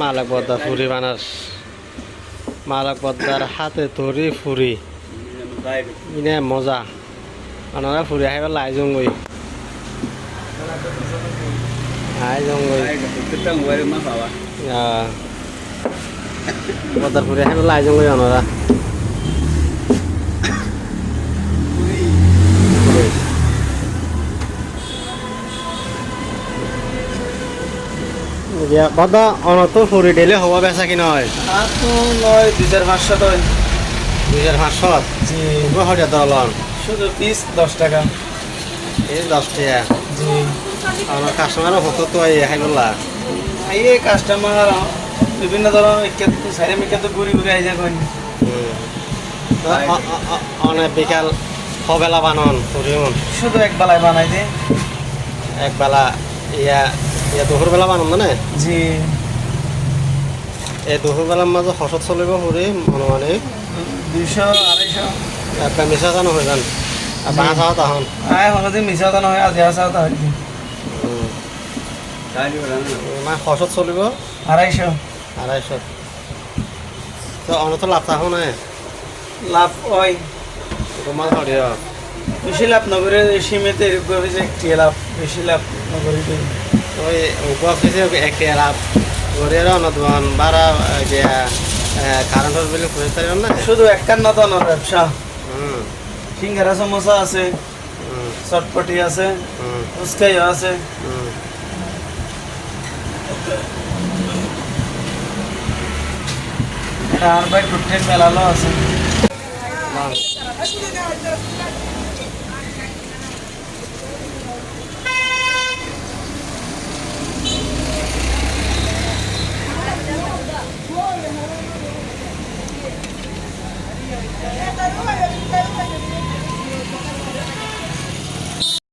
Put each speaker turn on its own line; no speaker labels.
মালাক বদ্দা ফুরি বানার মালাক বদ্দার হাতে ধরি ফুরি। ইনে মজা। আনারা ফুরি আহিবার লাই জঙ্গই আই জঙ্গই বদ্দার ফুরি আহিবার লাই জঙ্গই আনারা বদ্দা অনত ফুরি দিলে হব বেচা কি নয়
নয় দুই হাজার পাঁচশো তো
দুই হাজার পাঁচশত
জি
হরিয়া দলন
শুধু পিস দশ টাকা।
এই দশ টাকা।
জি।
আমার কাস্টমারও হতো তো এই হাই বললা
এই কাস্টমার বিভিন্ন ধরনের সাইডে মিকে তো ঘুরি ঘুরি আই যাবেন
অনেক বিকাল সবেলা বানন
শুধু এক বেলায় বানাই দে।
একবেলা ইয়া ইয়া দুপুরবেলা বানন মানে
জি।
এই দুপুরবেলার মাঝে হসত চলিব ফুৰি মনে
দুইশো আড়াইশো
একটা মিছা জানো? হৈ আর বাঁহ চাও তখন
আয় হলদি মিশা তো নহয় আজি আসা তো হয়
মানে হসত চলিব?
আড়াইশো
আড়াইশ তো অনত লাভ থাকো নাই?
লাভ হয়
তোমার সৰিয়হ
বেশি লাভ নকরে সীমিত এরকম হয়েছে একটি লাভ বেশি লাভ দিই
ওই একটা অনদন বারা গিয়া কারেন্টর বিল ফুৰি পাৰিব না।
শুধু একান্ন টনের ব্যবসা।
হুম।
সিঙ্গারা সমোসা আছে চটপটি আছে
হুম।
আছে। আর ভাই টুটেন মেলালো আছে।